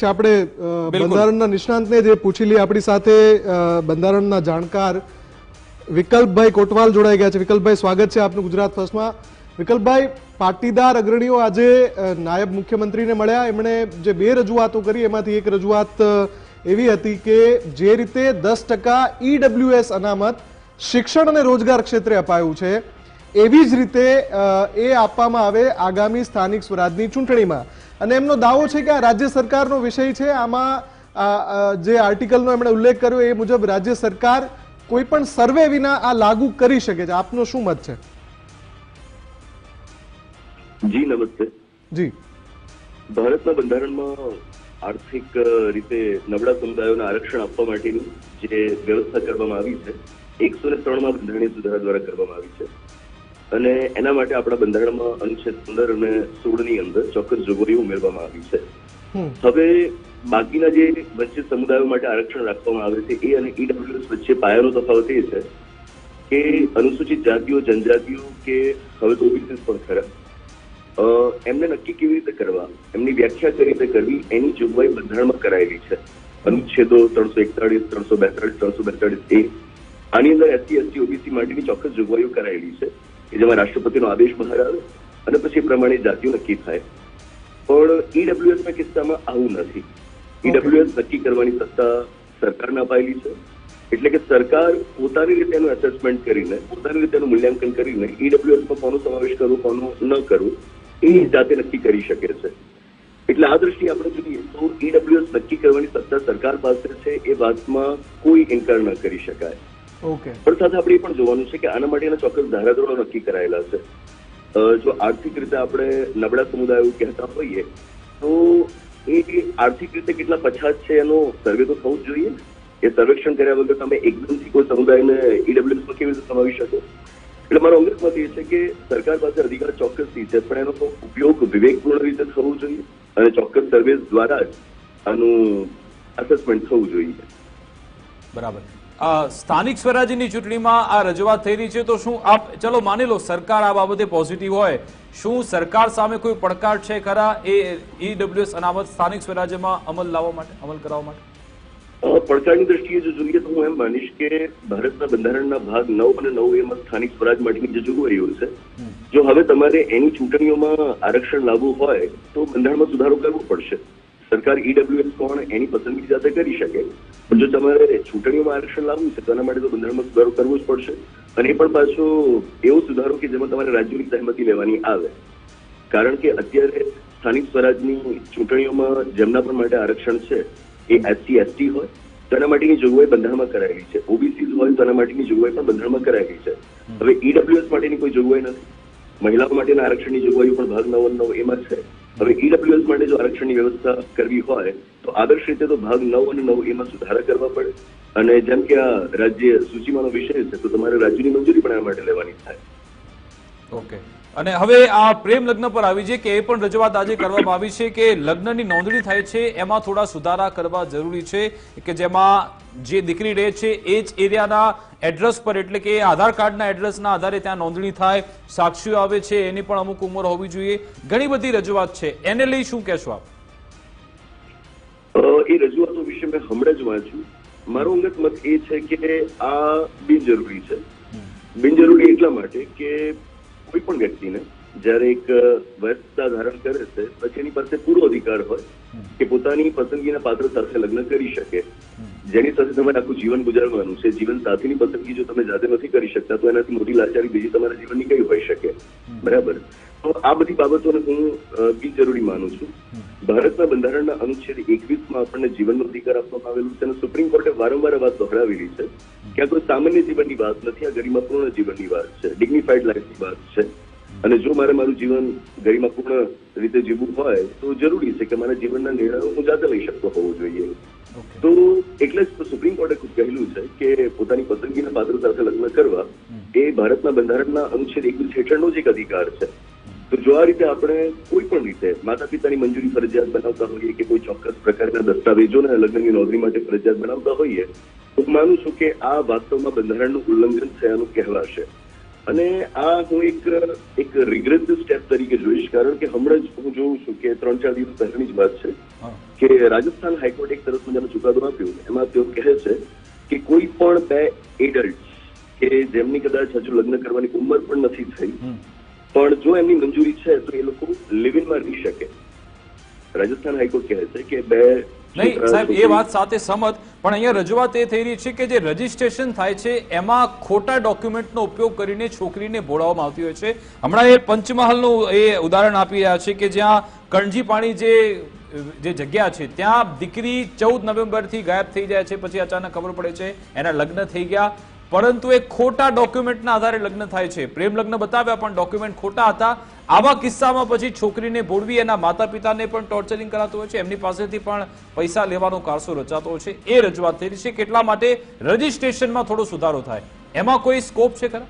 છે આપણે બંધારણના નિષ્ણાંતને જે પૂછી લઈએ આપણી સાથે બંધારણના જાણકાર વિકલ્પભાઈ કોટવાલ જોડાઈ ગયા છે. વિકલ્પભાઈ સ્વાગત છે આપનું ગુજરાત ફર્સ્ટમાં. વિકલ્પભાઈ પાટીદાર અગ્રણીઓ આજે નાયબ મુખ્યમંત્રીને મળ્યા. એમણે જે બે રજૂઆતો કરી એમાંથી એક રજૂઆત એવી હતી કે જે રીતે દસ ટકા ઈડબ્લ્યુએસ અનામત શિક્ષણ અને રોજગાર ક્ષેત્રે અપાયું છે એવી જ રીતે એ આપવામાં આવે આગામી સ્થાનિક સ્વરાજની ચૂંટણીમાં. અને એમનો દાવો છે કે આ રાજ્ય સરકારનો વિષય છે. આમાં જે આર્ટિકલનો એમણે ઉલ્લેખ કર્યો એ મુજબ રાજ્ય સરકાર કોઈ પણ સર્વે વિના આ લાગુ કરી શકે છે. આપનો શું મત છે? જી નમસ્તે. જી. ભારતના બંધારણમાં આર્થિક રીતે નબળા સમુદાયોને આરક્ષણ આપવા માટેની જે વ્યવસ્થા કરવામાં આવી છે એકસો ને ત્રણમાં બંધારણીય સુધારા દ્વારા કરવામાં આવી છે. અને એના માટે આપણા બંધારણમાં અનુચ્છેદ પંદર અને સોળની અંદર ચોક્કસ જોગવાઈઓ ઉમેરવામાં આવી છે. હવે બાકીના જે વંચિત સમુદાયો માટે આરક્ષણ રાખવામાં આવે છે એ અને ઈડબ્લ્યુએસ વચ્ચે પાયાનો તફાવત એ છે કે અનુસૂચિત જાતિઓ જનજાતિઓ કે હવે તો ઓબીસી પણ ખરા. અ, એમને નક્કી કેવી રીતે કરવા? એમની વ્યાખ્યા કઈ રીતે કરવી? એની જોગવાઈ બંધારણમાં કરાયેલી છે. અનુચ્છેદો ત્રણસો એકતાળીસ ત્રણસો બેતાળીસ ત્રણસો બેતાળીસ એ. આની અંદર એસસી એસટી ઓબીસી માટેની ચોક્કસ જોગવાઈઓ કરાયેલી છે. કે જેમાં રાષ્ટ્રપતિનો આદેશ બહાર આવે અને પછી પ્રમાણે જાતિઓ નક્કી થાય. પણ ઈડબ્લ્યુએસના કિસ્સામાં આવું નથી. ઈડબ્લ્યુએસ નક્કી કરવાની સત્તા સરકારને અપાયેલી છે. એટલે કે સરકાર પોતાની રીતે એનું એસેસમેન્ટ કરીને પોતાની રીતે એનું મૂલ્યાંકન કરીને ઈડબ્લ્યુએસમાં કોનો સમાવેશ કરવો કોનો ન કરવો એ જાતે નક્કી કરી શકે છે. એટલે આ દ્રષ્ટિએ આપણે જોઈએ તો ઈડબ્લ્યુએસ નક્કી કરવાની સત્તા સરકાર પાસે છે એ વાતમાં કોઈ ઇન્કાર ન કરી શકાય. ઓકે પણ સાથે આપણે એ પણ જોવાનું છે કે આના માટેના ચોક્કસ ધારાધોરણો નક્કી કરાયેલા છે. જો આર્થિક રીતે આપણે નબળા સમુદાયો કહેતા હોઈએ તો એ આર્થિક રીતે કેટલા પછાત છે એનો સર્વે તો થવું જ જોઈએ. એ સર્વેક્ષણ કર્યા વગર તમે એકદમથી કોઈ સમુદાયને ઈડબ્લ્યુએસમાં કેવી રીતે સમાવી શકો? એટલે મારો અંગત મત એ છે કે સરકાર પાસે અધિકાર ચોક્કસથી છે પણ એનો ઉપયોગ વિવેકપૂર્ણ રીતે થવો જોઈએ અને ચોક્કસ સર્વે દ્વારા જ આનું અસેસમેન્ટ થવું જોઈએ. બરાબર. સ્થાનિક સ્વરાજ્યની ચૂંટણીમાં આ રજૂઆત થઈ રહી છે તો શું આપ ચલો માની લો સરકાર આ બાબતે પોઝિટિવ હોય શું સરકાર સામે કોઈ પડકાર છે ખરા? એ ઈડબ્લ્યુએસ અનામત સ્થાનિક સ્વરાજ્યમાં અમલ લાવવા માટે અમલ કરાવવા માટે? પડકારની દ્રષ્ટિએ જો જોઈએ તો હું એમ માનીશ કે ભારતના બંધારણના ભાગ નવ અને નવ એમાં સ્થાનિક સ્વરાજ માટેની જે જોગવાઈઓ છે. જો હવે તમારે એની ચૂંટણીઓમાં આરક્ષણ લાવવું હોય તો બંધારણમાં સુધારો કરવો પડશે. સરકાર ઈડબ્લ્યુએસ કોણ એની પસંદગી જાતે કરી શકે. પણ જો તમારે ચૂંટણીમાં આરક્ષણ લાવવું છે તો એના માટે તો બંધારણમાં સુધારો કરવો જ પડશે. અને એ પણ પાછો એવો સુધારો કે જેમાં તમારે રાજ્યોની સહમતિ લેવાની આવે. કારણ કે અત્યારે સ્થાનિક સ્વરાજની ચૂંટણીઓમાં જેમના પણ માટે આરક્ષણ છે, એ એસસી, એસટી હોય તો એના માટેની જોગવાઈ બંધારણમાં કરાયેલી છે. ઓબીસી હોય તો માટેની જોગવાઈ પણ બંધારણમાં કરાયેલી છે. હવે ઈડબ્લ્યુએસ માટેની કોઈ જોગવાઈ નથી. મહિલાઓ માટેના આરક્ષણની જોગવાઈઓ પણ ભાગ નવ નવ એમાં છે. હવે ઈડબ્લ્યુએસ માટે જો આરક્ષણની વ્યવસ્થા કરવી હોય, તો આદર્શ રીતે તો ભાગ નવ અને નવ એમાં સુધારા કરવા પડે. અને જેમ કે આ રાજ્ય સૂચિમાંનો વિષય છે, તો તમારે રાજ્યની મંજૂરી પણ આ માટે લેવાની થાય. ઓકે. અને હવે આ પ્રેમ લગ્ન પર આવી છે કે એ પણ રજૂઆત આજે કરવામાં આવી છે કે લગ્નની નોંધણી થાય છે એમાં થોડા સુધારા કરવા જરૂરી છે કે જેમાં જે દીકરી રહે છે એ જ એરિયાના એડ્રેસ પર એટલે કે આધાર કાર્ડના એડ્રેસના આધારે ત્યાં નોંધણી થાય સાક્ષીઓ આવે છે એની પણ અમુક ઉંમર હોવી જોઈએ. ઘણી બધી રજૂઆત છે. એને લઈ શું કહેશો આપ? એ રજૂઆતો વિશે મેં હમણાં જ વાંચ્યું. મારો અંગત મત એ છે કે આ બિનજરૂરી છે. બિનજરૂરી એટલા માટે કે કોઈ પણ વ્યક્તિને જ્યારે એક વયસ્કતા ધારણ કરે છે, પછી એની પાસે પૂરો અધિકાર હોય કે પોતાની પસંદગીના પાત્ર સાથે લગ્ન કરી શકે. જેની સાથે તમારે આખું જીવન ગુજારવાનું છે, જીવન સાથીની પસંદગી જો તમે જાતે નથી કરી શકતા, તો એનાથી મોટી લાચારી બીજી તમારા જીવનની કઈ હોઈ શકે? બરાબર? તો આ બધી બાબતોને હું બિનજરૂરી માનું છું. ભારતના બંધારણના અનુચ્છેદ એકવીસમાં આપણને જીવનનો અધિકાર આપવામાં આવેલું છે અને સુપ્રીમ કોર્ટે વારંવાર વાત દોહરાવેલી છે કે આ કોઈ સામાન્ય જીવનની વાત નથી આ ગરિમાપૂર્ણ જીવનની વાત છે ડિગ્નિફાઈડ લાઈફની વાત છે. અને જો મારે મારું જીવન ગરિમાપૂર્ણ રીતે જીવવું હોય તો જરૂરી છે કે મારા જીવનના નિર્ણયો હું જાતે લઈ શકતો હોવો જોઈએ. તો એટલે જ સુપ્રીમ કોર્ટે ખુદ કહેલું છે કે પોતાની પસંદગીના પાત્ર સાથે લગ્ન કરવા એ ભારતના બંધારણના અનુચ્છેદ એકવીસ હેઠળનો જ એક અધિકાર છે. તો જો આ રીતે આપણે કોઈ પણ રીતે માતા પિતાની મંજૂરી ફરજિયાત બનાવતા હોઈએ કે કોઈ ચોક્કસ પ્રકારના દસ્તાવેજોને લગ્નની નોંધણી માટે ફરજિયાત બનાવતા હોઈએ તો હું માનું છું કે આ વાસ્તવમાં બંધારણનું ઉલ્લંઘન થયાનું કહેવાશે અને આ હું એક એક રિગ્રેસિવ સ્ટેપ તરીકે જોઈશ કારણ કે હમણાં જ હું જોઉં છું કે ત્રણ ચાર દિવસ પહેલાની જ વાત છે કે રાજસ્થાન હાઈકોર્ટ એક તરફ મજાનો ચુકાદો આપ્યો એમાં તેઓ કહે છે કે કોઈ પણ બે એડલ્ટ કે જેમની કદાચ હજુ લગ્ન કરવાની ઉંમર પણ નથી થઈ. પણ જો એમની મંજૂરી છે તો એ લોકો લિવિનમાં રહી શકે. રાજસ્થાન હાઈકોર્ટ કહે છે કે બે નહીં સાહેબ એ વાત સાથે સમત પણ અહીંયા રજૂઆત એ થઈ રહી છે કે જે રજીસ્ટ્રેશન થાય છે એમાં ખોટા ડોક્યુમેન્ટનો ઉપયોગ કરીને છોકરીને બોલાવવામાં આવતી હોય છે. હમણાં એ પંચમહાલનું એ ઉદાહરણ આપી રહ્યા છે કે જ્યાં કણજી પાણી જે જે જગ્યા છે ત્યાં દીકરી ચૌદ નવેમ્બરથી ગાયબ થઈ જાય છે પછી અચાનક ખબર પડે છે એના લગ્ન થઈ ગયા. પરંતુ એ ખોટા ડોક્યુમેન્ટના આધારે લગ્ન થાય છે. પ્રેમ લગ્ન બતાવ્યા પણ ડોક્યુમેન્ટ ખોટા હતા. આવા કિસ્સામાં પછી છોકરીને બોલવી એના માતા પિતાને પણ ટોર્ચરિંગ કરાતું હોય છે. એમની પાસેથી પણ પૈસા લેવાનો કારસો રચાતો હોય છે. એ રજૂઆત થઈ છે. કેટલા માટે રજીસ્ટ્રેશનમાં થોડો સુધારો થાય. એમાં કોઈ સ્કોપ છે ખરા?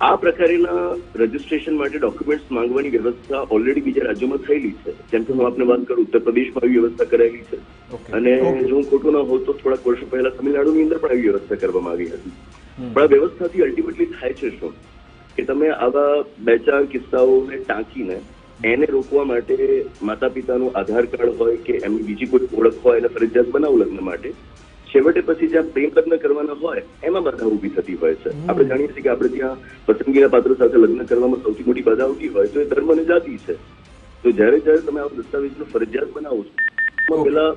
આ પ્રકારના રજીસ્ટ્રેશન માટે ડોક્યુમેન્ટ્સ માંગવાની વ્યવસ્થા ઓલરેડી બીજા રાજ્યોમાં થયેલી છે. જેમ કે હું આપને વાત કરું ઉત્તર પ્રદેશમાં આવી વ્યવસ્થા કરાયેલી છે. અને જો હું ખોટું ના હોઉં તો થોડાક વર્ષો પહેલા તમિલનાડુની અંદર પણ આવી વ્યવસ્થા કરવામાં આવી હતી. પણ આ વ્યવસ્થાથી અલ્ટિમેટલી થાય છે શું? કે તમે આવા બે ચાર કિસ્સાઓને ટાંકીને એને રોકવા માટે માતા પિતાનું આધાર કાર્ડ હોય કે એમની બીજી કોઈ ઓળખ હોય એને ફરજિયાત બનાવો લગ્ન માટે છેવટે પછી જ્યાં પ્રેમ લગ્ન કરવાના હોય એમાં બાધા ઊભી થતી હોય છે. આપણે જાણીએ છીએ કે આપણે ત્યાં પસંદગીના પાત્ર સાથે લગ્ન કરવામાં સૌથી મોટી બાધા આવતી હોય તો એ ધર્મ અને જાતિ છે. તો જ્યારે જ્યારે તમે આ દસ્તાવેજનો ફરજિયાત બનાવો છો એમાં પેલા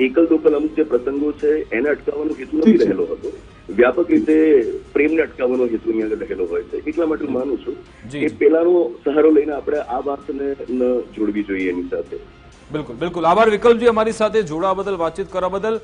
એકલ દોકલ અમુક જે પ્રસંગો છે એને અટકાવવાનો હેતુ નથી રહેલો હતો. વ્યાપક રીતે પ્રેમને અટકાવવાનો હેતુ અહીંયા આગળ રહેલો હોય છે. એટલા માટે માનું છું. કે પેલાનો સહારો લઈને આપણે આ વાતને ન જોડવી જોઈએ એની સાથે. બિલકુલ બિલકુલ. આભાર વિકલ્પજી અમારી સાથે જોડાવા બદલ વાતચીત કરવા બદલ.